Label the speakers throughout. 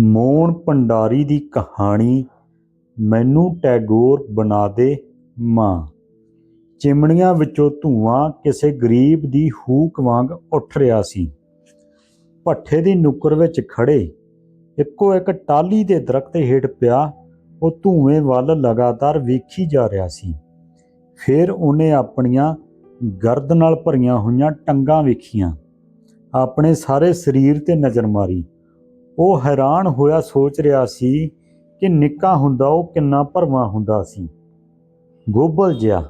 Speaker 1: ਮੋਹਨ ਭੰਡਾਰੀ ਦੀ ਕਹਾਣੀ, ਮੈਨੂੰ ਟੈਗੋਰ ਬਣਾ ਦੇ ਮਾਂ। ਚਿਮਨੀਆਂ ਵਿੱਚੋਂ ਧੂਆਂ ਕਿਸੇ ਗਰੀਬ ਦੀ ਹੂਕ ਵਾਂਗ ਉੱਠ ਰਿਹਾ ਸੀ। ਭੱਠੇ ਦੀ ਨੁੱਕਰ ਵਿੱਚ ਖੜੇ ਇੱਕੋ ਇੱਕ ਟਾਹਲੀ ਦੇ ਦਰਖਤ ਹੇਠ ਪਿਆ, ਉਹ ਧੂਏ ਵੱਲ ਲਗਾਤਾਰ ਵੇਖੀ ਜਾ ਰਿਹਾ ਸੀ। ਫਿਰ ਉਹਨੇ ਆਪਣੀਆਂ ਗਰਦ ਨਾਲ ਭਰੀਆਂ ਹੋਈਆਂ ਟੰਗਾਂ ਵੇਖੀਆਂ, ਆਪਣੇ ਸਾਰੇ ਸਰੀਰ ਤੇ ਨਜ਼ਰ ਮਾਰੀ। ਉਹ ਹੈਰਾਨ ਹੋਇਆ ਸੋਚ ਰਿਹਾ ਸੀ ਕਿ ਨਿੱਕਾ ਹੁੰਦਾ ਉਹ ਕਿੰਨਾ ਭਰਵਾਂ ਹੁੰਦਾ ਸੀ। ਗੋਬਲ ਜਿਹਾ,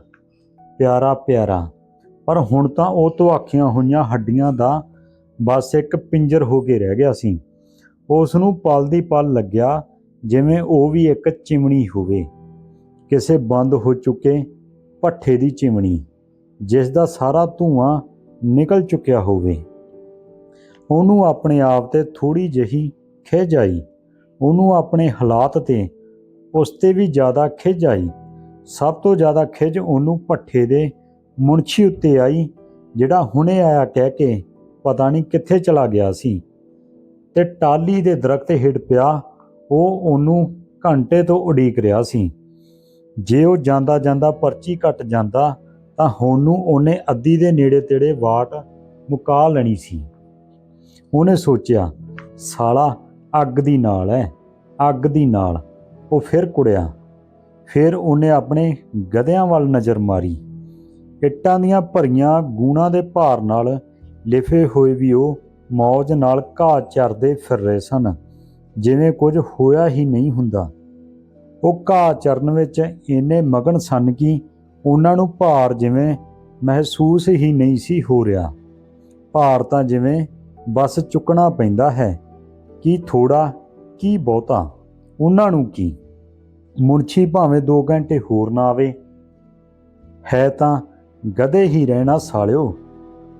Speaker 1: ਪਿਆਰਾ ਪਿਆਰਾ, ਪਰ ਹੁਣ ਤਾਂ ਉਹ ਤੋਂ ਆਖੀਆਂ ਹੋਈਆਂ ਹੱਡੀਆਂ ਦਾ ਬਸ ਇੱਕ ਪਿੰਜਰ ਹੋ ਕੇ ਰਹਿ ਗਿਆ ਸੀ। ਉਸ ਨੂੰ ਪਲ ਦੀ ਪਲ ਲੱਗਿਆ ਜਿਵੇਂ ਉਹ ਵੀ ਇੱਕ ਚਿਮਣੀ ਹੋਵੇ। ਕਿਸੇ ਬੰਦ ਹੋ ਚੁੱਕੇ ਭੱਠੇ ਦੀ ਚਿਮਣੀ, ਜਿਸ ਦਾ ਸਾਰਾ ਧੂਆਂ ਨਿਕਲ ਚੁੱਕਿਆ ਹੋਵੇ। ਉਹਨੂੰ ਆਪਣੇ ਆਪ ਤੇ ਥੋੜੀ ਜਿਹੀ ਖਿਝ ਆਈ ਉਹਨੂੰ ਆਪਣੇ ਹਾਲਾਤ ਤੇ ਉਸ ਤੇ ਵੀ ਜ਼ਿਆਦਾ ਖਿਝ ਆਈ ਸਭ ਤੋਂ ਜ਼ਿਆਦਾ ਖਿਝ ਉਹਨੂੰ ਭੱਠੇ ਦੇ ਮੁਨਸ਼ੀ ਉੱਤੇ ਆਈ, ਜਿਹੜਾ ਹੁਣੇ ਆਇਆ ਕਹਿ ਕੇ ਪਤਾ ਨਹੀਂ ਕਿੱਥੇ ਚਲਾ ਗਿਆ ਸੀ। ਤੇ ਟਾਲੀ ਦੇ ਦਰਖਤ ਹੇਠ ਪਿਆ, ਉਹ ਉਹਨੂੰ ਘੰਟੇ ਤੋਂ ਉਡੀਕ ਰਿਹਾ ਸੀ। ਜੇ ਉਹ ਜਾਂਦਾ ਜਾਂਦਾ ਪਰਚੀ ਕੱਟ ਜਾਂਦਾ, ਤਾਂ ਹੁਣ ਨੂੰ ਉਹਨੇ ਅੱਧੀ ਦੇ ਨੇੜੇ ਤੇੜੇ ਵਾਟ ਮੁਕਾ ਲੈਣੀ ਸੀ। ਉਹਨੇ ਸੋਚਿਆ, ਸਾਲਾ ਅੱਗ ਦੀ ਨਾਲ ਹੈ ਅੱਗ ਦੀ ਨਾਲ। ਉਹ ਫਿਰ ਕੁੜਿਆ, ਫਿਰ ਉਹਨੇ ਆਪਣੇ ਗਧਿਆਂ ਵੱਲ ਨਜ਼ਰ ਮਾਰੀ। ਇੱਟਾਂ ਦੀਆਂ ਭਰੀਆਂ ਗੂਣਾ ਦੇ ਭਾਰ ਨਾਲ ਲਿਫੇ ਹੋਏ ਵੀ ਉਹ ਮੌਜ ਨਾਲ ਘਾਹ ਚਰਦੇ ਫਿਰ ਰਹੇ ਸਨ, ਜਿਵੇਂ ਕੁਝ ਹੋਇਆ ਹੀ ਨਹੀਂ ਹੁੰਦਾ। ਉਹ ਘਾਹ ਚਰਨ ਵਿੱਚ ਇੰਨੇ ਮਗਨ ਸਨ ਕਿ ਉਹਨਾਂ ਨੂੰ ਭਾਰ ਜਿਵੇਂ ਮਹਿਸੂਸ ਹੀ ਨਹੀਂ ਸੀ ਹੋ ਰਿਹਾ। ਭਾਰ ਤਾਂ ਜਿਵੇਂ ਬਸ ਚੁੱਕਣਾ ਪੈਂਦਾ ਹੈ। ਕੀ ਥੋੜਾ, ਕੀ ਬਹੁਤਾ, ਉਹਨਾਂ ਨੂੰ ਕੀ? ਮੁਨਸ਼ੀ ਭਾਵੇਂ 2 ਘੰਟੇ ਹੋਰ ਨਾ ਆਵੇ। ਹੈ ਤਾਂ ਗਧੇ ਹੀ ਰਹਿਣਾ ਸਾਲਿਓ।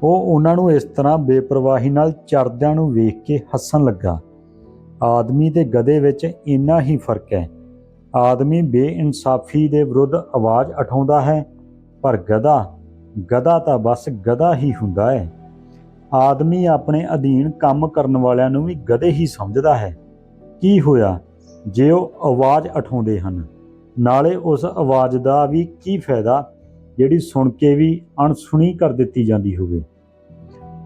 Speaker 1: ਉਹ ਉਹਨਾਂ ਨੂੰ ਇਸ ਤਰ੍ਹਾਂ ਬੇਪਰਵਾਹੀ ਨਾਲ ਚਰਦਿਆਂ ਨੂੰ ਵੇਖ ਕੇ ਹੱਸਣ ਲੱਗਾ। ਆਦਮੀ ਤੇ ਗਧੇ ਵਿੱਚ ਇੰਨਾ ਹੀ ਫ਼ਰਕ ਹੈ। ਆਦਮੀ ਬੇਇਨਸਾਫੀ ਦੇ ਵਿਰੁੱਧ ਆਵਾਜ਼ ਉਠਾਉਂਦਾ ਹੈ, ਪਰ ਗਧਾ ਗਧਾ ਤਾਂ ਬਸ ਗਧਾ ਹੀ ਹੁੰਦਾ ਹੈ। ਆਦਮੀ ਆਪਣੇ ਅਧੀਨ ਕੰਮ ਕਰਨ ਵਾਲਿਆਂ ਨੂੰ ਵੀ ਗਧੇ ਹੀ ਸਮਝਦਾ ਹੈ। ਕੀ ਹੋਇਆ? ਜੇ ਉਹ ਆਵਾਜ਼ ਉਠਾਉਂਦੇ ਹਨ, ਨਾਲੇ ਉਸ ਆਵਾਜ਼ ਦਾ ਵੀ ਕੀ ਫਾਇਦਾ? ਜਿਹੜੀ ਸੁਣ ਕੇ ਵੀ ਅਣਸੁਣੀ ਕਰ ਦਿੱਤੀ ਜਾਂਦੀ ਹੋਵੇ।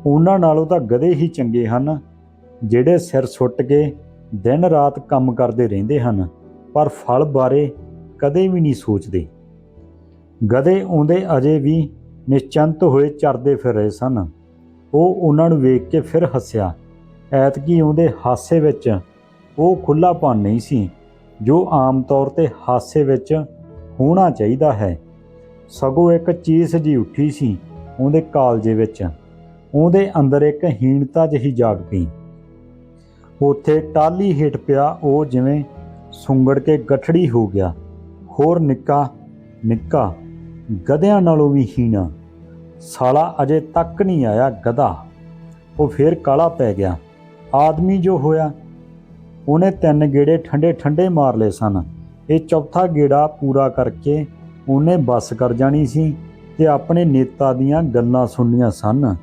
Speaker 1: ਉਹਨਾਂ ਨਾਲੋਂ ਤਾਂ ਗਧੇ ਹੀ ਚੰਗੇ ਹਨ, ਜਿਹੜੇ ਸਿਰ ਸੁੱਟ ਕੇ ਦਿਨ ਰਾਤ ਕੰਮ ਕਰਦੇ ਰਹਿੰਦੇ ਹਨ, ਪਰ ਫਲ ਬਾਰੇ ਕਦੇ ਵੀ ਨਹੀਂ ਸੋਚਦੇ। ਗਧੇ ਆਉਂਦੇ ਅਜੇ ਵੀ ਨਿਸ਼ਚੰਤ ਹੋਏ ਚਰਦੇ ਫਿਰ ਰਹੇ ਸਨ। ਉਹ ਉਹਨਾਂ ਨੂੰ ਵੇਖ ਕੇ ਫਿਰ ਹੱਸਿਆ। ਐਤਕੀ ਉਹਦੇ ਹਾਸੇ ਵਿੱਚ ਉਹ ਖੁੱਲਾਪਨ ਨਹੀਂ ਸੀ, ਜੋ ਆਮ ਤੌਰ ਤੇ ਹਾਸੇ ਵਿੱਚ ਹੋਣਾ ਚਾਹੀਦਾ ਹੈ। ਸਗੋਂ ਇੱਕ ਚੀਜ਼ ਜੀ ਉੱਠੀ ਸੀ ਉਹਦੇ ਕਾਲਜੇ ਵਿੱਚ। ਉਹਦੇ ਅੰਦਰ ਇੱਕ ਹੀਣਤਾ ਜਿਹੀ ਜਾਗ ਪਈ। ਉੱਥੇ ਟਾਲੀ ਹੇਠ ਪਿਆ ਉਹ ਜਿਵੇਂ ਸੁੰਗੜ ਕੇ ਗਠੜੀ ਹੋ ਗਿਆ। ਹੋਰ ਨਿੱਕਾ ਨਿੱਕਾ, ਗਧਿਆਂ ਨਾਲੋਂ ਵੀ ਹੀਣਾ। ਸਾਲਾ ਅਜੇ ਤੱਕ ਨਹੀਂ ਆਇਆ ਗਧਾ। ਉਹ ਫੇਰ ਕਾਲਾ ਪੈ ਗਿਆ। ਆਦਮੀ ਜੋ ਹੋਇਆ, ਉਹਨੇ ਤਿੰਨ ਗੇੜੇ ਠੰਡੇ ਠੰਡੇ ਮਾਰ ਲਏ ਸਨ। ਇਹ ਚੌਥਾ ਗੇੜਾ ਪੂਰਾ ਕਰਕੇ ਉਹਨੇ ਬੱਸ ਕਰ ਜਾਣੀ ਸੀ ਤੇ ਆਪਣੇ ਨੇਤਾ ਦੀਆਂ ਗੱਲਾਂ ਸੁਣਨੀਆਂ ਸਨ,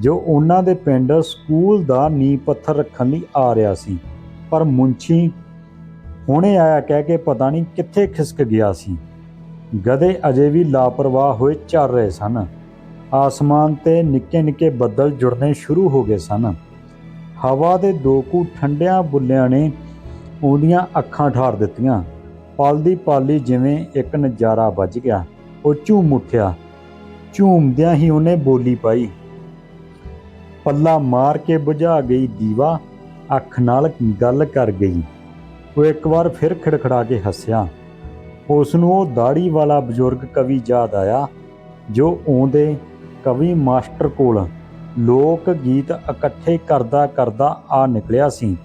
Speaker 1: ਜੋ ਉਹਨਾਂ ਦੇ ਪਿੰਡ ਸਕੂਲ ਦਾ ਨੀਂਹ ਪੱਥਰ ਰੱਖਣ ਲਈ ਆ ਰਿਹਾ ਸੀ। ਪਰ ਮੁੰਚੀ ਹੁਣੇ ਆਇਆ ਕਹਿ ਕੇ ਪਤਾ ਨਹੀਂ ਕਿੱਥੇ ਖਿਸਕ ਗਿਆ ਸੀ। ਗਧੇ ਅਜੇ ਵੀ ਲਾਪਰਵਾਹ ਹੋਏ ਚੱਲ ਰਹੇ ਸਨ। ਆਸਮਾਨ ਤੇ ਨਿੱਕੇ ਨਿੱਕੇ ਬੱਦਲ ਜੁੜਨੇ ਸ਼ੁਰੂ ਹੋ ਗਏ ਸਨ। ਹਵਾ ਦੇ ਦੋ ਕੁ ਠੰਡਿਆਂ ਬੁੱਲਿਆਂ ਨੇ ਉਹਦੀਆਂ ਅੱਖਾਂ ਠਾਰ ਦਿੱਤੀਆਂ। ਪਾਲਦੀ ਪਾਲੀ ਜਿਵੇਂ ਇੱਕ ਨਜ਼ਾਰਾ ਵੱਜ ਗਿਆ। ਉਹ ਝੂਮ ਉੱਠਿਆ। ਝੂਮਦਿਆਂ ਹੀ ਉਹਨੇ ਬੋਲੀ ਪਾਈ। ਪੱਲਾ ਮਾਰ ਕੇ ਬੁਝਾ ਗਈ ਦੀਵਾ। ਅੱਖ ਨਾਲ ਗੱਲ ਕਰ ਗਈ। ਉਹ ਇੱਕ ਵਾਰ ਫਿਰ ਖੜਖੜਾ ਕੇ ਹੱਸਿਆ। ਉਸ ਨੂੰ ਉਹ ਦਾੜੀ ਵਾਲਾ ਬਜ਼ੁਰਗ ਕਵੀ ਯਾਦ ਆਇਆ, ਜੋ ਆਉਂਦੇ ਕਵੀ ਮਾਸਟਰ ਕੋਲ ਲੋਕ ਗੀਤ ਇਕੱਠੇ ਕਰਦਾ ਕਰਦਾ ਆ ਨਿਕਲਿਆ ਸੀ।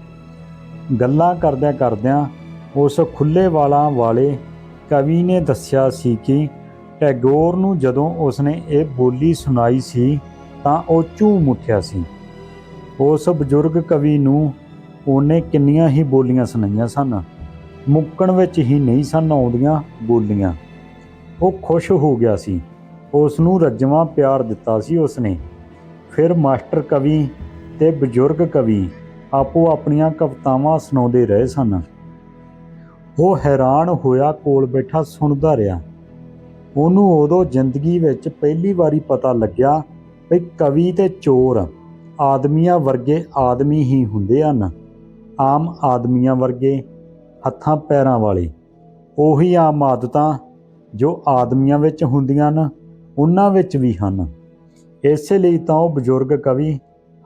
Speaker 1: ਗੱਲਾਂ ਕਰਦਿਆਂ ਕਰਦਿਆਂ ਉਸ ਖੁੱਲੇ ਵਾਲਾਂ ਵਾਲੇ ਕਵੀ ਨੇ ਦੱਸਿਆ ਸੀ ਕਿ ਟੈਗੋਰ ਨੂੰ ਜਦੋਂ ਉਸਨੇ ਇਹ ਬੋਲੀ ਸੁਣਾਈ ਸੀ ਤਾਂ ਉਹ ਝੂਮ ਉੱਠਿਆ ਸੀ। ਉਸ ਬਜ਼ੁਰਗ ਕਵੀ ਨੂੰ ਉਹਨੇ ਕਿੰਨੀਆਂ ਹੀ ਬੋਲੀਆਂ ਸੁਣਾਈਆਂ ਸਨ। ਮੁੱਕਣ ਵਿੱਚ ਹੀ ਨਹੀਂ ਸਨ ਆਉਂਦੀਆਂ ਬੋਲੀਆਂ। ਉਹ ਖੁਸ਼ ਹੋ ਗਿਆ ਸੀ। ਉਸ ਨੂੰ ਰੱਜਵਾਂ ਪਿਆਰ ਦਿੱਤਾ ਸੀ ਉਸਨੇ। ਫਿਰ ਮਾਸਟਰ ਕਵੀ ਤੇ ਬਜ਼ੁਰਗ ਕਵੀ ਆਪੋ ਆਪਣੀਆਂ ਕਵਿਤਾਵਾਂ ਸੁਣਾਉਂਦੇ ਰਹੇ ਸਨ। ਉਹ ਹੈਰਾਨ ਹੋਇਆ, ਕੋਲ ਬੈਠਾ ਸੁਣਦਾ ਰਿਹਾ। ਉਹਨੂੰ ਉਦੋਂ ਜ਼ਿੰਦਗੀ ਵਿੱਚ ਪਹਿਲੀ ਵਾਰੀ ਪਤਾ ਲੱਗਿਆ ਵੀ ਕਵੀ ਤੇ ਚੋਰ ਆਦਮੀਆਂ ਵਰਗੇ ਆਦਮੀ ਹੀ ਹੁੰਦੇ ਹਨ। ਆਮ ਆਦਮੀਆਂ ਵਰਗੇ ਹੱਥਾਂ ਪੈਰਾਂ ਵਾਲੇ। ਉਹੀ ਆਮ ਆਦਤਾਂ ਜੋ ਆਦਮੀਆਂ ਵਿੱਚ ਹੁੰਦੀਆਂ ਹਨ। ਉਹਨਾਂ ਵਿੱਚ ਵੀ ਹਨ। ਇਸੇ ਲਈ ਤਾਂ ਉਹ ਬਜ਼ੁਰਗ ਕਵੀ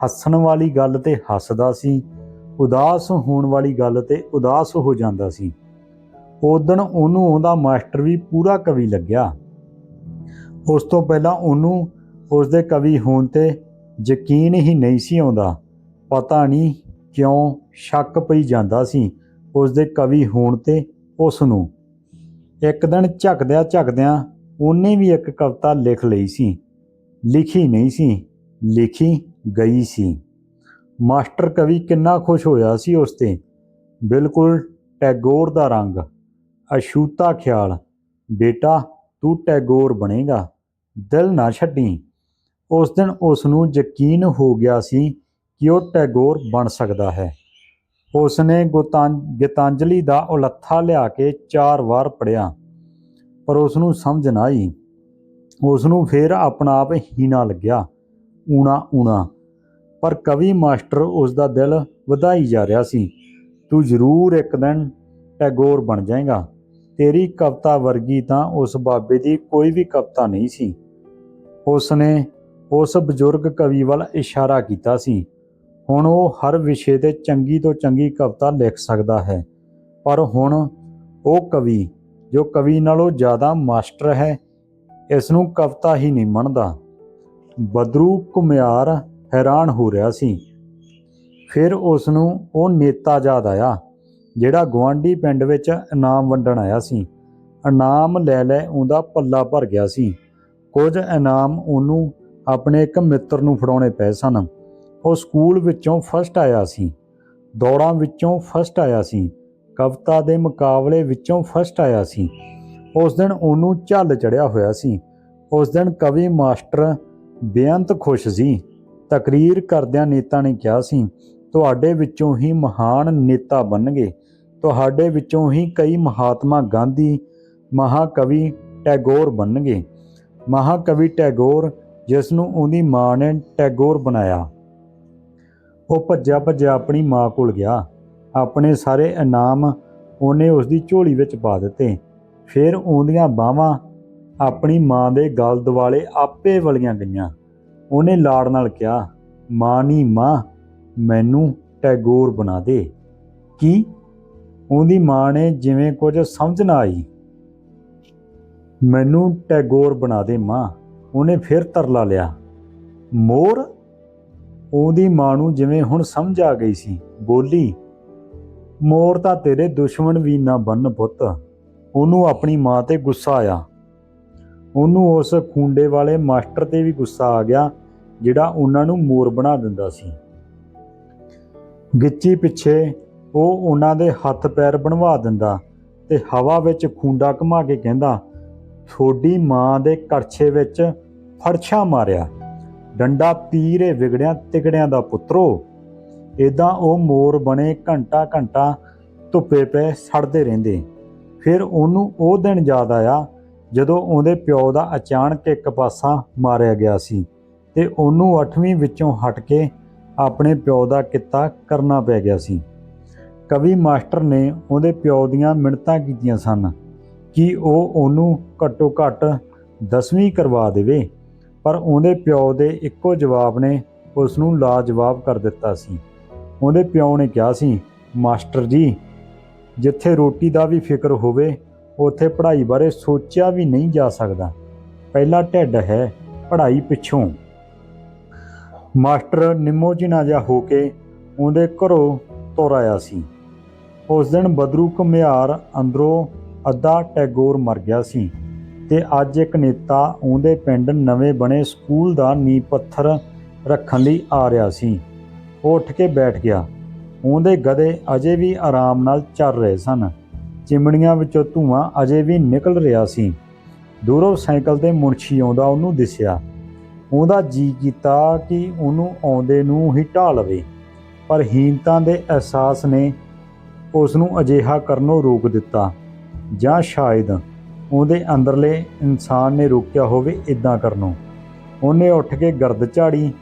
Speaker 1: ਹੱਸਣ ਵਾਲੀ ਗੱਲ ਤੇ ਹੱਸਦਾ ਸੀ, ਉਦਾਸ ਹੋਣ ਵਾਲੀ ਗੱਲ ਤੇ ਉਦਾਸ ਹੋ ਜਾਂਦਾ ਸੀ। ਉਦਣ ਉਹਨੂੰ ਉਹਦਾ ਮਾਸਟਰ ਵੀ ਪੂਰਾ ਕਵੀ ਲੱਗਿਆ। ਉਸ ਤੋਂ ਪਹਿਲਾਂ ਉਹਨੂੰ ਉਸ ਦੇ ਕਵੀ ਹੋਣ ਤੇ ਯਕੀਨ ਹੀ ਨਹੀਂ ਸੀ ਆਉਂਦਾ। ਪਤਾ ਨਹੀਂ ਕਿਉਂ ਸ਼ੱਕ ਪਈ ਜਾਂਦਾ ਸੀ ਉਸ ਦੇ ਕਵੀ ਹੋਣ ਤੇ ਉਸ ਨੂੰ ਇੱਕ ਦਿਨ ਝਕਦਿਆਂ ਝਕਦਿਆਂ ਉਹਨੇ ਵੀ ਇੱਕ ਕਵਿਤਾ ਲਿਖ ਲਈ ਸੀ। ਲਿਖੀ ਨਹੀਂ ਸੀ, ਲਿਖੀ ਗਈ ਸੀ। ਮਾਸਟਰ ਕਵੀ ਕਿੰਨਾ ਖੁਸ਼ ਹੋਇਆ ਸੀ ਉਸ ਤੇ। ਬਿਲਕੁਲ ਟੈਗੋਰ ਦਾ ਰੰਗ, ਅਛੂਤਾ ਖਿਆਲ। ਬੇਟਾ, ਤੂੰ ਟੈਗੋਰ ਬਣੇਗਾ, ਦਿਲ ਨਾ ਛੱਡੀ। ਉਸ ਦਿਨ ਉਸ ਨੂੰ ਯਕੀਨ ਹੋ ਗਿਆ ਸੀ ਕਿ ਉਹ ਟੈਗੋਰ ਬਣ ਸਕਦਾ ਹੈ। ਉਸ ਨੇ ਗੀਤਾਂਜਲੀ ਦਾ ਉਲੱਥਾ ਲਿਆ ਕੇ ਚਾਰ ਵਾਰ ਪੜਿਆ ਪਰ ਉਸ ਨੂੰ ਸਮਝ ਨਾ ਆਈ। ਉਸ ਨੂੰ ਫੇਰ ਆਪਣਾ ਆਪ ਹੀਣਾ ਲੱਗਿਆ। ਊਣਾ ਊਣਾ। ਪਰ ਕਵੀ ਮਾਸਟਰ ਉਸ ਦਾ ਦਿਲ ਵਧਾਈ ਜਾ ਰਿਹਾ ਸੀ। ਤੂੰ ਜ਼ਰੂਰ ਇੱਕ ਦਿਨ ਟੈਗੋਰ ਬਣ ਜਾਏਗਾ। ਤੇਰੀ ਕਵਿਤਾ ਵਰਗੀ ਤਾਂ ਉਸ ਬਾਬੇ ਦੀ ਕੋਈ ਵੀ ਕਵਿਤਾ ਨਹੀਂ ਸੀ। ਉਸ ਨੇ ਉਸ ਬਜ਼ੁਰਗ ਕਵੀ ਵੱਲ ਇਸ਼ਾਰਾ ਕੀਤਾ ਸੀ। ਹੁਣ ਉਹ ਹਰ ਵਿਸ਼ੇ ਤੇ ਚੰਗੀ ਤੋਂ ਚੰਗੀ ਕਵਿਤਾ ਲਿਖ ਸਕਦਾ ਹੈ। ਪਰ ਹੁਣ ਉਹ ਕਵੀ ਜੋ ਕਵੀ ਨਾਲੋਂ ਜ਼ਿਆਦਾ ਮਾਸਟਰ ਹੈ ਇਸ ਨੂੰ ਕਵਿਤਾ ਹੀ ਨਹੀਂ ਮੰਨਦਾ। ਬਦਰੂ ਕੁਮਿਆਰ ਹੈਰਾਨ ਹੋ ਰਿਹਾ ਸੀ। ਫਿਰ ਉਸ ਨੂੰ ਉਹ ਨੇਤਾ ਯਾਦ ਆਇਆ, ਜਿਹੜਾ ਗਵਾਂਢੀ ਪਿੰਡ ਵਿੱਚ ਇਨਾਮ ਵੰਡਣ ਆਇਆ ਸੀ। ਇਨਾਮ ਲੈ ਲੈ ਉਹਦਾ ਪੱਲਾ ਭਰ ਗਿਆ ਸੀ। ਕੁਝ ਇਨਾਮ ਉਹਨੂੰ ਆਪਣੇ ਇੱਕ ਮਿੱਤਰ ਨੂੰ ਫੜਾਉਣੇ ਪਏ ਸਨ। ਉਹ ਸਕੂਲ ਵਿੱਚੋਂ ਫਸਟ ਆਇਆ ਸੀ। ਦੌੜਾਂ ਵਿੱਚੋਂ ਫਸਟ ਆਇਆ ਸੀ। ਕਵਿਤਾ ਦੇ ਮੁਕਾਬਲੇ ਵਿੱਚੋਂ ਫਸਟ ਆਇਆ ਸੀ। ਉਸ ਦਿਨ ਉਹਨੂੰ ਝੱਲ ਚੜਿਆ ਹੋਇਆ ਸੀ। ਉਸ ਦਿਨ ਕਵੀ ਮਾਸਟਰ ਬੇਅੰਤ ਖੁਸ਼ ਸੀ। ਤਕਰੀਰ ਕਰਦਿਆਂ ਨੇਤਾ ਨੇ ਕਿਹਾ ਸੀ, ਤੁਹਾਡੇ ਵਿੱਚੋਂ ਹੀ ਮਹਾਨ ਨੇਤਾ ਬਣਨਗੇ। ਤੁਹਾਡੇ ਵਿੱਚੋਂ ਹੀ ਕਈ ਮਹਾਤਮਾ ਗਾਂਧੀ, ਮਹਾਕਵੀ ਟੈਗੋਰ ਬਣਨਗੇ। ਮਹਾਕਵੀ ਟੈਗੋਰ ਜਿਸ ਨੂੰ ਉਹਦੀ ਮਾਂ ਨੇ ਟੈਗੋਰ ਬਣਾਇਆ। ਉਹ ਭੱਜਿਆ ਭੱਜਿਆ ਆਪਣੀ ਮਾਂ ਕੋਲ ਗਿਆ। ਆਪਣੇ ਸਾਰੇ ਇਨਾਮ ਉਹਨੇ ਉਸ ਦੀ ਝੋਲੀ ਵਿੱਚ ਪਾ ਦਿੱਤੇ। ਫਿਰ ਉਹਦੀਆਂ ਬਾਹਾਂ ਆਪਣੀ ਮਾਂ ਦੇ ਗਲ ਦੁਆਲੇ ਆਪੇ ਵਲੀਆਂ ਗਈਆਂ। ਉਹਨੇ ਲਾੜ ਨਾਲ ਕਿਹਾ, ਮਾਂ ਨੀ, ਮਾਂ, ਮੈਨੂੰ ਟੈਗੋਰ ਬਣਾ ਦੇ। ਕੀ? ਉਹਦੀ ਮਾਂ ਨੇ ਜਿਵੇਂ ਕੁਝ ਸਮਝ ਨਾ ਆਈ। ਮੈਨੂੰ ਟੈਗੋਰ ਬਣਾ ਦੇ, ਮਾਂ। ਉਹਨੇ ਫਿਰ ਤਰਲਾ ਲਿਆ। ਮੋਰ? ਉਹਦੀ ਮਾਂ ਨੂੰ ਜਿਵੇਂ ਹੁਣ ਸਮਝ ਆ ਗਈ ਸੀ। ਬੋਲੀ ਮੋਰ ਤਾਂ ਤੇਰੇ ਦੁਸ਼ਮਣ ਵੀ ਨਾ ਬੰਨ ਪੁੱਤ। ਉਹਨੂੰ ਆਪਣੀ ਮਾਂ ਤੇ ਗੁੱਸਾ ਆਇਆ। ਉਹਨੂੰ ਉਸ ਖੁੰਡੇ ਵਾਲੇ ਮਾਸਟਰ ਤੇ ਵੀ ਗੁੱਸਾ ਆ ਗਿਆ, ਜਿਹੜਾ ਉਹਨਾਂ ਨੂੰ ਮੋਰ ਬਣਾ ਦਿੰਦਾ ਸੀ। ਗਿੱਚੀ ਪਿੱਛੇ ਉਹ ਉਹਨਾਂ ਦੇ ਹੱਥ ਪੈਰ ਬਣਵਾ ਦਿੰਦਾ ਤੇ ਹਵਾ ਵਿੱਚ ਖੁੰਡਾ ਘੁਮਾ ਕੇ ਕਹਿੰਦਾ ਥੋੜੀ ਮਾਂ ਦੇ ਕੜਛੇ ਵਿੱਚ ਫੜਛਾ ਮਾਰਿਆ। ਡੰਡਾ ਪੀਰੇ ਵਿਗੜਿਆਂ ਤਿਗੜਿਆਂ ਦਾ ਪੁੱਤਰੋ। ਇਦਾਂ ਉਹ ਮੋਰ ਬਣੇ ਘੰਟਾ ਘੰਟਾ ਧੁੱਪੇ ਪਏ ਸੜਦੇ ਰਹਿੰਦੇ। ਫਿਰ ਉਹਨੂੰ ਉਹ ਦਿਨ ਯਾਦ ਆਇਆ ਜਦੋਂ ਉਹਦੇ ਪਿਓ ਦਾ ਅਚਾਨਕ ਇੱਕ ਪਾਸਾ ਮਾਰਿਆ ਗਿਆ ਸੀ ਤੇ ਉਹਨੂੰ 8ਵੀਂ ਵਿੱਚੋਂ ਹਟ ਕੇ ਆਪਣੇ ਪਿਓ ਦਾ ਕਿੱਤਾ ਕਰਨਾ ਪੈ ਗਿਆ ਸੀ। ਕਵੀ ਮਾਸਟਰ ਨੇ ਉਹਦੇ ਪਿਓ ਦੀਆਂ ਮਿੰਨਤਾਂ ਕੀਤੀਆਂ ਸਨ ਕਿ ਉਹ ਉਹਨੂੰ ਘੱਟੋ ਘੱਟ 10ਵੀਂ ਕਰਵਾ ਦੇਵੇ, ਪਰ ਉਹਦੇ ਪਿਓ ਦੇ ਇੱਕੋ ਜਵਾਬ ਨੇ ਉਸ ਨੂੰ ਲਾਜਵਾਬ ਕਰ ਦਿੱਤਾ ਸੀ। ਉਹਦੇ ਪਿਓ ਨੇ ਕਿਹਾ ਸੀ, ਮਾਸਟਰ ਜੀ, ਜਿੱਥੇ ਰੋਟੀ ਦਾ ਵੀ ਫਿਕਰ ਹੋਵੇ, ਉੱਥੇ ਪੜ੍ਹਾਈ ਬਾਰੇ ਸੋਚਿਆ ਵੀ ਨਹੀਂ ਜਾ ਸਕਦਾ। ਪਹਿਲਾ ਢਿੱਡ ਹੈ, ਪੜ੍ਹਾਈ ਪਿੱਛੋਂ। ਮਾਸਟਰ ਨਿੰਮੋ ਜਿਨਾ ਜਿਹਾ ਹੋ ਕੇ ਉਹਦੇ ਘਰੋਂ ਤੁਰ ਆਇਆ ਸੀ। ਉਸ ਦਿਨ ਬਦਰੂ ਘੁਮਿਆਰ ਅੰਦਰੋਂ ਅੱਧਾ ਟੈਗੋਰ ਮਰ ਗਿਆ ਸੀ ਤੇ ਅੱਜ ਇੱਕ ਨੇਤਾ ਉਹਦੇ ਪਿੰਡ ਨਵੇਂ ਬਣੇ ਸਕੂਲ ਦਾ ਨੀਂਹ ਪੱਥਰ ਰੱਖਣ ਲਈ ਆ ਰਿਹਾ ਸੀ। ਉਹ ਉੱਠ ਕੇ ਬੈਠ ਗਿਆ। ਉਹਦੇ ਗਧੇ ਅਜੇ ਵੀ ਆਰਾਮ ਨਾਲ ਚੱਲ ਰਹੇ ਸਨ। ਚਿਮੜੀਆਂ ਵਿੱਚੋਂ ਧੂਆਂ ਅਜੇ ਵੀ ਨਿਕਲ ਰਿਹਾ ਸੀ। ਦੂਰੋਂ ਸਾਈਕਲ ਤੇ ਮੁਨਸ਼ੀ ਆਉਂਦਾ ਉਹਨੂੰ ਦਿਸਿਆ। ਉਹਦਾ ਜੀ ਕੀਤਾ ਕਿ ਉਹਨੂੰ ਆਉਂਦੇ ਨੂੰ ਹੀ ਢਾ ਲਵੇ। ਪਰ ਹੀਨਤਾ ਦੇ ਅਹਿਸਾਸ ਨੇ ਉਸ ਨੂੰ ਅਜਿਹਾ ਕਰਨੋਂ ਰੋਕ ਦਿੱਤਾ। ਜਾਂ ਸ਼ਾਇਦ ਉਹਦੇ ਅੰਦਰਲੇ ਇਨਸਾਨ ਨੇ ਰੋਕਿਆ ਹੋਵੇ ਇਦਾਂ ਕਰਨੋਂ। ਉਹਨੇ ਉੱਠ ਕੇ ਗਰਦ ਝਾੜੀ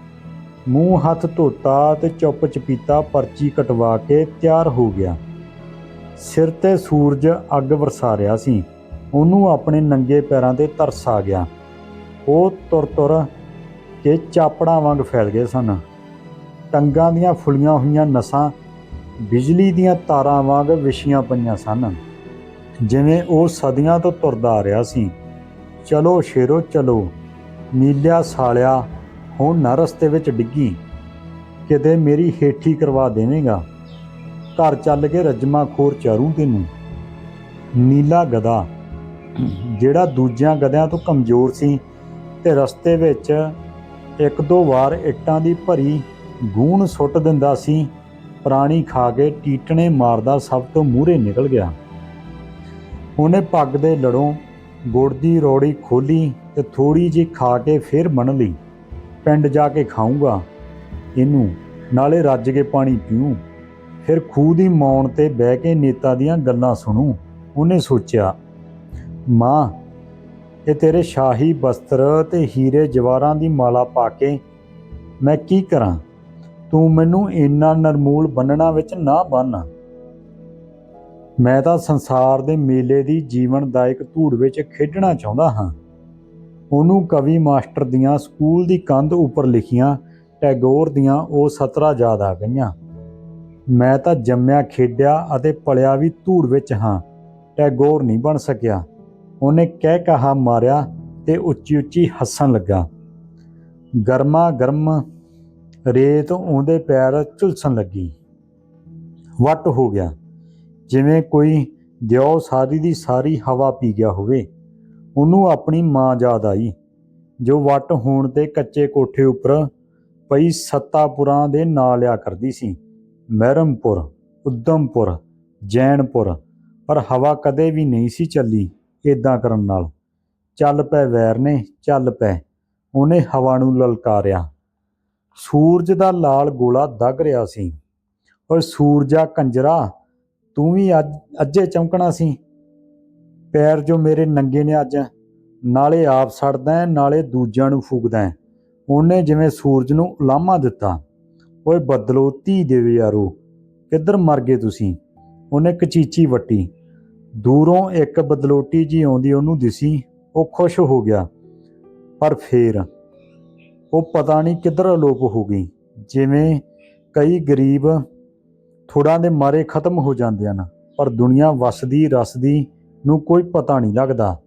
Speaker 1: ਮੂੰਹ ਹੱਥ ਧੋਤਾ ਤੇ ਚੁੱਪ ਚਪੀਤਾ ਪਰਚੀ ਕਟਵਾ ਕੇ ਤਿਆਰ ਹੋ ਗਿਆ। ਸਿਰ ਤੇ ਸੂਰਜ ਅੱਗ ਵਰਸਾ ਰਿਹਾ ਸੀ। ਉਹਨੂੰ ਆਪਣੇ ਨੰਗੇ ਪੈਰਾਂ ਤੇ ਤਰਸ ਆ ਗਿਆ। ਉਹ ਤੁਰ ਤੁਰ ਕੇ ਚਾਪੜਾਂ ਵਾਂਗ ਫੈਲ ਗਏ ਸਨ। ਟੰਗਾਂ ਦੀਆਂ ਫੁੱਲੀਆਂ ਹੋਈਆਂ ਨਸਾਂ ਬਿਜਲੀ ਦੀਆਂ ਤਾਰਾਂ ਵਾਂਗ ਵਿਛੀਆਂ ਪਈਆਂ ਸਨ। ਜਿਵੇਂ ਉਹ ਸਦੀਆਂ ਤੋਂ ਤੁਰਦਾ ਆ ਰਿਹਾ ਸੀ। ਚਲੋ ਸ਼ੇਰੋ, ਚਲੋ। ਨੀਲਿਆ, ਸਾਲਿਆ ਹੁਣ ਨਾ ਰਸਤੇ ਵਿੱਚ ਡਿੱਗੀ। ਕਿਤੇ ਮੇਰੀ ਹੇਠੀ ਕਰਵਾ ਦੇਵੇਂਗਾ। ਘਰ ਚੱਲ ਕੇ ਰਜਮਾ ਖੋਰ ਚਾਰੂ ਤੈਨੂੰ। ਨੀਲਾ ਗਦਾ ਜਿਹੜਾ ਦੂਜਿਆਂ ਗਧਿਆਂ ਤੋਂ ਕਮਜ਼ੋਰ ਸੀ ਤੇ ਰਸਤੇ ਵਿੱਚ ਇੱਕ ਦੋ ਵਾਰ ਇੱਟਾਂ ਦੀ ਭਰੀ ਗੂਣ ਸੁੱਟ ਦਿੰਦਾ ਸੀ, ਪ੍ਰਾਣੀ ਖਾ ਕੇ ਟੀਟਣੇ ਮਾਰਦਾ ਸਭ ਤੋਂ ਮੂਹਰੇ ਨਿਕਲ ਗਿਆ। ਉਹਨੇ ਪੱਗ ਦੇ ਲੜੋਂ ਗੁੜ ਦੀ ਰੋੜੀ ਖੋਲੀ ਤੇ ਥੋੜੀ ਜਿਹੀ ਖਾ ਕੇ ਫਿਰ ਬਣ ਲਈ। ਪਿੰਡ ਜਾ ਕੇ ਖਾਊਂਗਾ, ਇਹਨੂੰ, ਨਾਲੇ ਰੱਜ ਕੇ ਪਾਣੀ ਪੀਊਂ। ਫਿਰ ਖੂਹ ਦੀ ਮੌਣ ਤੇ ਬਹਿ ਕੇ ਨੇਤਾ ਦੀਆਂ ਗੱਲਾਂ ਸੁਣੂ, ਉਹਨੇ ਸੋਚਿਆ, ਮਾਂ, ਇਹ ਤੇਰੇ ਸ਼ਾਹੀ ਬਸਤਰ ਤੇ ਹੀਰੇ ਜਵਾਰਾਂ ਦੀ ਮਾਲਾ ਪਾ ਕੇ ਮੈਂ ਕੀ ਕਰਾਂ? ਤੂੰ ਮੈਨੂੰ ਇੰਨਾ ਨਰਮੂਲ ਬੰਨਣਾ ਵਿੱਚ ਨਾ ਬੰਨ। ਮੈਂ ਤਾਂ ਸੰਸਾਰ ਦੇ ਮੇਲੇ ਦੀ ਜੀਵਨਦਾਇਕ ਧੂੜ ਵਿੱਚ ਖੇਡਣਾ ਚਾਹੁੰਦਾ ਹਾਂ। ਉਹਨੂੰ ਕਵੀ ਮਾਸਟਰ ਦੀਆਂ ਸਕੂਲ ਦੀ ਕੰਧ ਉੱਪਰ ਲਿਖੀਆਂ ਟੈਗੋਰ ਦੀਆਂ ਉਹ ਸਤਰਾਂ ਯਾਦ ਆ ਗਈਆਂ। ਮੈਂ ਤਾਂ ਜੰਮਿਆ, ਖੇਡਿਆ ਅਤੇ ਪਲਿਆ ਵੀ ਧੂੜ ਵਿੱਚ ਹਾਂ। ਟੈਗੋਰ ਨਹੀਂ ਬਣ ਸਕਿਆ। ਉਹਨੇ ਕਹਿ ਕਹਾ ਮਾਰਿਆ ਤੇ ਉੱਚੀ ਉੱਚੀ ਹੱਸਣ ਲੱਗਾ। ਗਰਮਾ ਗਰਮ ਰੇਤ ਉਹਦੇ ਪੈਰ ਝੁਲਸਣ ਲੱਗੀ। ਵੱਟ ਹੋ ਗਿਆ। ਜਿਵੇਂ ਕੋਈ ਦਿਓ ਸਾਰੀ ਦੀ ਸਾਰੀ ਹਵਾ ਪੀ ਗਿਆ ਹੋਵੇ। ਉਹਨੂੰ ਆਪਣੀ ਮਾਂ ਯਾਦ ਆਈ, ਜੋ ਵੱਟ ਹੋਣ ਤੇ ਕੱਚੇ ਕੋਠੇ ਉੱਪਰ ਪਈ ਸੱਤਾਪੁਰਾਂ ਦੇ ਨਾਂ ਲਿਆ ਕਰਦੀ ਸੀ। ਮਹਿਰਮਪੁਰ, ਉਦਮਪੁਰ, ਜੈਨਪੁਰ, ਪਰ ਹਵਾ ਕਦੇ ਵੀ ਨਹੀਂ ਸੀ ਚੱਲੀ ਇਦਾਂ ਕਰਨ ਨਾਲ। ਚੱਲ ਪੈ ਵੈਰ ਨੇ, ਚੱਲ ਪੈ, ਉਹਨੇ ਹਵਾ ਨੂੰ ਲਲਕਾਰਿਆ। ਸੂਰਜ ਦਾ ਲਾਲ ਗੋਲਾ ਦਗ ਰਿਹਾ ਸੀ। ਓਏ ਸੂਰਜਾ ਕੰਜਰਾ, ਤੂੰ ਵੀ ਅੱਜ, ਅੱਜੇ ਚਮਕਣਾ ਸੀ? ਪੈਰ ਜੋ ਮੇਰੇ ਨੰਗੇ ਨੇ ਅੱਜ ਨਾਲੇ ਆਪ ਸੜਦਾ ਹੈ, ਨਾਲੇ ਦੂਜਿਆਂ ਨੂੰ ਫੂਕਦਾ ਉਹਨੇ ਜਿਵੇਂ ਸੂਰਜ ਨੂੰ ਉਲਾਮਾ ਦਿੱਤਾ। ਓਏ ਬਦਲੋ ਧੀ ਦੇ ਯਾਰੋ ਕਿੱਧਰ ਮਰ ਗਏ ਤੁਸੀਂ? ਉਹਨੇ ਕਚੀਚੀ ਵੱਟੀ। ਦੂਰੋਂ ਇੱਕ ਬਦਲੋਟੀ ਜੀ ਆਉਂਦੀ ਉਹਨੂੰ ਦਿਸੀ ਉਹ ਖੁਸ਼ ਹੋ ਗਿਆ। ਪਰ ਫੇਰ ਉਹ ਪਤਾ ਨਹੀਂ ਕਿੱਧਰ ਅਲੋਪ ਹੋ ਗਈ। ਜਿਵੇਂ ਕਈ ਗਰੀਬ ਥੋੜਾਂ ਦੇ ਮਾਰੇ ਖਤਮ ਹੋ ਜਾਂਦੇ ਹਨ ਪਰ ਦੁਨੀਆ ਵਸਦੀ ਰਸਦੀ ਨੂੰ ਕੋਈ ਪਤਾ ਨਹੀਂ ਲੱਗਦਾ।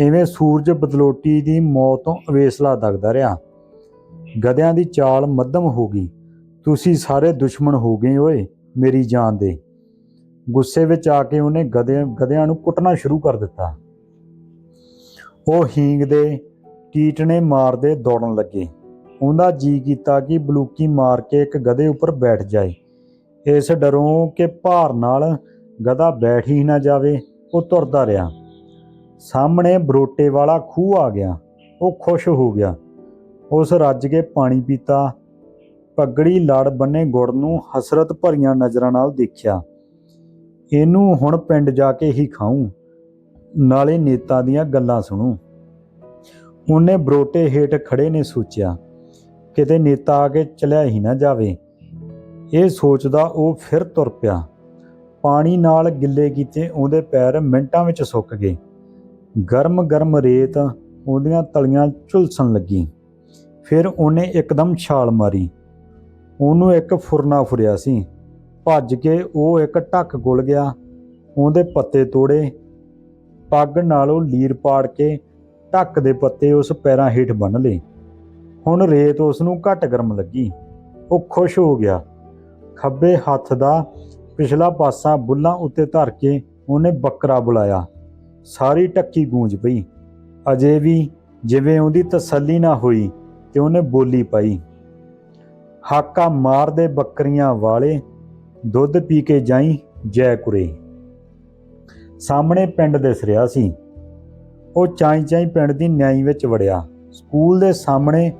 Speaker 1: ਐਵੇਂ ਸੂਰਜ ਬਦਲੋਟੀ ਦੀ ਮੌਤ ਤੋਂ ਅਵੇਸਲਾ ਦਗਦਾ ਰਿਹਾ। ਗਧਿਆਂ ਦੀ ਚਾਲ ਮੱਧਮ ਹੋ ਗਈ। ਤੁਸੀਂ ਸਾਰੇ ਦੁਸ਼ਮਣ ਹੋ ਗਏ ਓਏ, ਮੇਰੀ ਜਾਨ ਦੇ। ਗੁੱਸੇ ਵਿੱਚ ਆ ਕੇ ਉਹਨੇ ਗਧਿਆਂ ਗਧਿਆਂ ਨੂੰ ਕੁੱਟਣਾ ਸ਼ੁਰੂ ਕਰ ਦਿੱਤਾ। ਉਹ ਹੀਂਗ ਦੇ ਟੀਟਣੇ ਮਾਰਦੇ ਦੌੜਨ ਲੱਗੇ। ਉਹਦਾ ਜੀ ਕੀਤਾ ਕਿ ਬਲੂਕੀ ਮਾਰ ਕੇ ਇੱਕ ਗਧੇ ਉੱਪਰ ਬੈਠ ਜਾਏ। ਇਸ ਡਰੋਂ ਕਿ ਭਾਰ ਨਾਲ ਗਧਾ ਬੈਠ ਹੀ ਨਾ ਜਾਵੇ। ਉਹ ਤੁਰਦਾ ਰਿਹਾ। ਸਾਹਮਣੇ ਬਰੋਟੇ ਵਾਲਾ ਖੂਹ ਆ ਗਿਆ। ਉਹ ਖੁਸ਼ ਹੋ ਗਿਆ। ਉਸ ਰੱਜ ਕੇ ਪਾਣੀ ਪੀਤਾ। ਪਗੜੀ ਲੜ ਬੰਨੇ ਗੁੜ ਨੂੰ ਹਸਰਤ ਭਰੀਆਂ ਨਜ਼ਰਾਂ ਨਾਲ ਦੇਖਿਆ। ਇਹਨੂੰ ਹੁਣ ਪਿੰਡ ਜਾ ਕੇ ਹੀ ਖਾਊਂ। ਨਾਲੇ ਨੇਤਾ ਦੀਆਂ ਗੱਲਾਂ ਸੁਣੂ। ਉਹਨੇ ਬਰੋਟੇ ਹੇਠ ਖੜੇ ਨੇ ਸੋਚਿਆ। ਕਿਤੇ ਨੇਤਾ ਆ ਕੇ ਚਲਿਆ ਹੀ ਨਾ ਜਾਵੇ। ਇਹ ਸੋਚਦਾ ਉਹ ਫਿਰ ਤੁਰ ਪਿਆ। ਪਾਣੀ ਨਾਲ ਗਿੱਲੇ ਕੀਤੇ ਉਹਦੇ ਪੈਰ ਮਿੰਟਾਂ ਵਿੱਚ ਸੁੱਕ ਗਏ। ਗਰਮ ਗਰਮ ਰੇਤ ਉਹਦੀਆਂ ਤਲੀਆਂ ਝੁਲਸਣ ਲੱਗੀ। ਫਿਰ ਉਹਨੇ ਇੱਕਦਮ ਛਾਲ ਮਾਰੀ। ਉਹਨੂੰ ਇੱਕ ਫੁਰਨਾ ਫੁਰਿਆ ਸੀ। ਭੱਜ ਕੇ ਉਹ ਇੱਕ ਢੱਕ ਗੁਲ ਗਿਆ। ਉਹਦੇ ਪੱਤੇ ਤੋੜੇ। ਪੱਗ ਨਾਲੋਂ ਲੀਰ ਪਾੜ ਕੇ ਢੱਕ ਦੇ ਪੱਤੇ ਉਸ ਪੈਰਾਂ ਹੇਠ ਬੰਨ ਲਏ। ਹੁਣ ਰੇਤ ਉਸ ਨੂੰ ਘੱਟ ਗਰਮ ਲੱਗੀ। ਉਹ ਖੁਸ਼ ਹੋ ਗਿਆ। ਖੱਬੇ ਹੱਥ ਦਾ ਪਿਛਲਾ ਪਾਸਾ ਬੁੱਲਾਂ ਉੱਤੇ ਧਰ ਕੇ ਉਹਨੇ ਬੱਕਰਾ ਬੁਲਾਇਆ। ਸਾਰੀ ਟੱਕੀ ਗੂੰਜ ਪਈ। ਅਜੇ ਵੀ ਜਿਵੇਂ ਉਹਦੀ ਤਸੱਲੀ ਨਾ ਹੋਈ ਤੇ ਉਹਨੇ ਬੋਲੀ ਪਾਈ। ਹਾਕਾ ਮਾਰਦੇ ਬੱਕਰੀਆਂ ਵਾਲੇ ਦੁੱਧ ਪੀ ਕੇ ਜਾਈ, ਜੈ ਕੁਰੇ। ਸਾਹਮਣੇ ਪਿੰਡ ਦਿਸ ਰਿਹਾ ਸੀ। ਉਹ ਚਾਈ ਚਾਈ ਪਿੰਡ ਦੀ ਨਿਆਈ ਵਿੱਚ ਵੜਿਆ। ਸਕੂਲ ਦੇ ਸਾਹਮਣੇ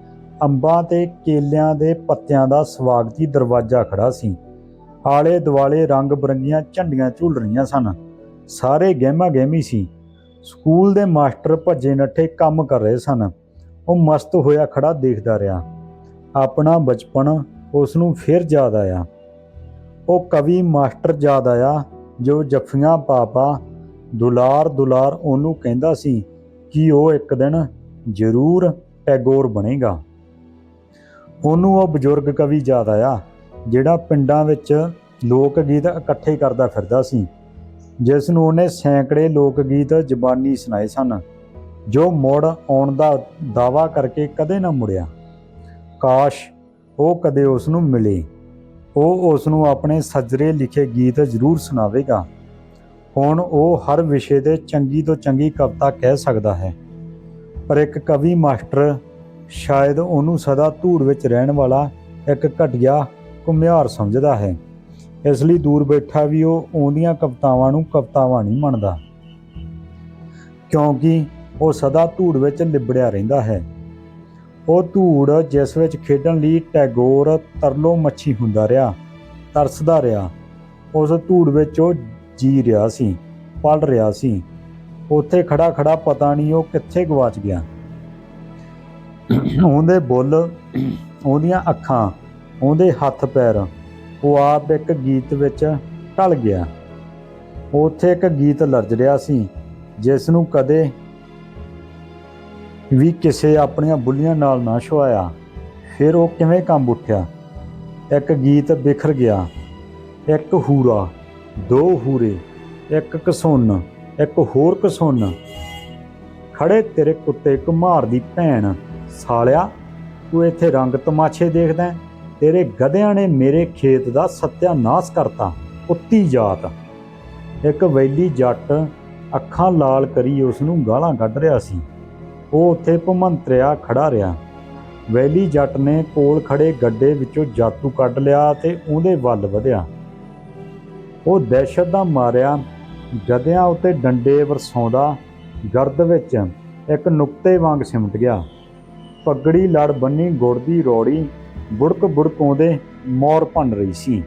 Speaker 1: ਅੰਬਾਂ ਤੇ ਕੇਲਿਆਂ ਦੇ ਪੱਤਿਆਂ ਦਾ ਸਵਾਗਤੀ ਦਰਵਾਜ਼ਾ ਖੜਾ ਸੀ। ਆਲੇ ਦੁਆਲੇ ਰੰਗ ਬਰੰਗੀਆਂ ਝੰਡੀਆਂ ਝੂਲ ਰਹੀਆਂ ਸਨ। ਸਾਰੇ ਗਹਿਮਾ ਗਹਿਮੀ ਸੀ। ਸਕੂਲ ਦੇ ਮਾਸਟਰ ਭੱਜੇ ਨੱਠੇ ਕੰਮ ਕਰ ਰਹੇ ਸਨ। ਉਹ ਮਸਤ ਹੋਇਆ ਖੜਾ ਦੇਖਦਾ ਰਿਹਾ। ਆਪਣਾ ਬਚਪਨ ਉਸ ਨੂੰ ਫਿਰ ਯਾਦ ਆਇਆ। ਉਹ ਕਵੀ ਮਾਸਟਰ ਯਾਦ ਆਇਆ, ਜੋ ਜੱਫੀਆਂ ਪਾਪਾ ਦੁਲਾਰ ਦੁਲਾਰ ਉਹਨੂੰ ਕਹਿੰਦਾ ਸੀ ਕਿ ਉਹ ਇੱਕ ਦਿਨ ਜ਼ਰੂਰ ਟੈਗੋਰ ਬਣੇਗਾ। ਉਹਨੂੰ ਉਹ ਬਜ਼ੁਰਗ ਕਵੀ ਯਾਦ ਆਇਆ। ਜਿਹੜਾ ਪਿੰਡਾਂ ਵਿੱਚ ਲੋਕ ਗੀਤ ਇਕੱਠੇ ਕਰਦਾ ਫਿਰਦਾ ਸੀ, ਜਿਸ ਨੂੰ ਉਹਨੇ ਸੈਂਕੜੇ ਲੋਕ ਗੀਤ ਜ਼ਬਾਨੀ ਸੁਣਾਏ ਸਨ, ਜੋ ਮੁੜ ਆਉਣ ਦਾ ਦਾਵਾ ਕਰਕੇ ਕਦੇ ਨਾ ਮੁੜਿਆ। ਕਾਸ਼ ਉਹ ਕਦੇ ਉਸ ਨੂੰ ਮਿਲੇ, ਉਹ ਉਸ ਨੂੰ ਆਪਣੇ ਸੱਜਰੇ ਲਿਖੇ ਗੀਤ ਜ਼ਰੂਰ ਸੁਣਾਵੇਗਾ। ਹੁਣ ਉਹ ਹਰ ਵਿਸ਼ੇ ਤੇ ਚੰਗੀ ਤੋਂ ਚੰਗੀ ਕਵਿਤਾ ਕਹਿ ਸਕਦਾ ਹੈ, ਪਰ ਇੱਕ ਕਵੀ ਮਾਸਟਰ ਸ਼ਾਇਦ ਉਹਨੂੰ ਸਦਾ ਧੂੜ ਵਿੱਚ ਰਹਿਣ ਵਾਲਾ ਇੱਕ ਘਟੀਆ ਘੁਮਿਆਰ ਸਮਝਦਾ ਹੈ। ਇਸ ਲਈ ਦੂਰ ਬੈਠਾ ਵੀ ਉਹ ਉਹਦੀਆਂ ਕਵਿਤਾਵਾਂ ਨੂੰ ਕਵਿਤਾਵਾਂ ਨਹੀਂ ਮੰਨਦਾ। ਕਿਉਂਕਿ ਉਹ ਸਦਾ ਧੂੜ ਵਿੱਚ ਲਿਬੜਿਆ ਰਹਿੰਦਾ ਹੈ। ਉਹ ਧੂੜ ਜਿਸ ਵਿੱਚ ਖੇਡਣ ਲਈ ਟੈਗੋਰ ਤਰਲੋ ਮੱਛੀ ਹੁੰਦਾ ਰਿਹਾ, ਤਰਸਦਾ ਰਿਹਾ, ਉਸ ਧੂੜ ਵਿੱਚ ਉਹ ਜੀ ਰਿਹਾ ਸੀ, ਪਲ ਰਿਹਾ ਸੀ। ਉੱਥੇ ਖੜਾ ਖੜਾ ਪਤਾ ਨਹੀਂ ਉਹ ਕਿੱਥੇ ਗਵਾਚ ਗਿਆ। ਉਹਦੇ ਬੁੱਲ, ਉਹਦੀਆਂ ਅੱਖਾਂ ਉਹਦੇ ਹੱਥ ਪੈਰ ਉਹ ਆਪ ਇੱਕ ਗੀਤ ਵਿੱਚ ਢਲ ਗਿਆ। ਉੱਥੇ ਇੱਕ ਗੀਤ ਲਰਜ ਰਿਹਾ ਸੀ, ਜਿਸ ਨੂੰ ਕਦੇ ਵੀ ਕਿਸੇ ਆਪਣੀਆਂ ਬੁੱਲੀਆਂ ਨਾਲ ਨਾ ਛੁਆਇਆ ਫਿਰ ਉਹ ਕਿਵੇਂ ਕੰਬ ਉੱਠਿਆ? ਇੱਕ ਗੀਤ ਬਿਖਰ ਗਿਆ, ਇੱਕ ਹੂਰਾ, ਦੋ ਹੂਰੇ, ਇੱਕ ਕਸੁੰਨ, ਇੱਕ ਹੋਰ ਕਸੁੰਨ। ਖੜੇ ਤੇਰੇ ਕੁੱਤੇ ਕੁਮਾਰ ਦੀ ਭੈਣ, ਸਾਲਿਆ, ਤੂੰ ਇੱਥੇ ਰੰਗ ਤਮਾਸ਼ੇ ਦੇਖਦਾ ਹੈ? ਤੇਰੇ ਗਧਿਆਂ ਨੇ ਮੇਰੇ ਖੇਤ ਦਾ ਸਤਿਆਨਾਸ਼ ਕਰਤਾ, ਉੱਤੀ ਜਾਤ। ਇੱਕ ਵੈਲੀ ਜੱਟ ਅੱਖਾਂ ਲਾਲ ਕਰੀ ਉਸ ਨੂੰ ਗਾਲਾਂ ਕੱਢ ਰਿਹਾ ਸੀ। ਉਹ ਉੱਥੇ ਭਮੰਤਰਿਆ ਖੜਾ ਰਿਹਾ। ਵੈਲੀ ਜੱਟ ਨੇ ਕੋਲ ਖੜੇ ਗੱਡੇ ਵਿੱਚੋਂ ਜਾਤੂ ਕੱਢ ਲਿਆ ਤੇ ਉਹਦੇ ਵੱਲ ਵਧਿਆ। ਉਹ ਦਹਿਸ਼ਤ ਦਾ ਮਾਰਿਆ, ਗਧਿਆਂ ਉੱਤੇ ਡੰਡੇ ਵਰਸਾਉਂਦਾ, ਗਰਦ ਵਿੱਚ ਇੱਕ ਨੁਕਤੇ ਵਾਂਗ ਸਿਮਟ ਗਿਆ। ਪੱਗੜੀ ਲੜ ਬੰਨੀ ਗੁੜ ਦੀ ਰੋੜੀ ਬੁੜਕ ਬੁੜਕਾਉਂਦੇ ਮੋਰ ਭੰਨ ਰਹੀ ਸੀ।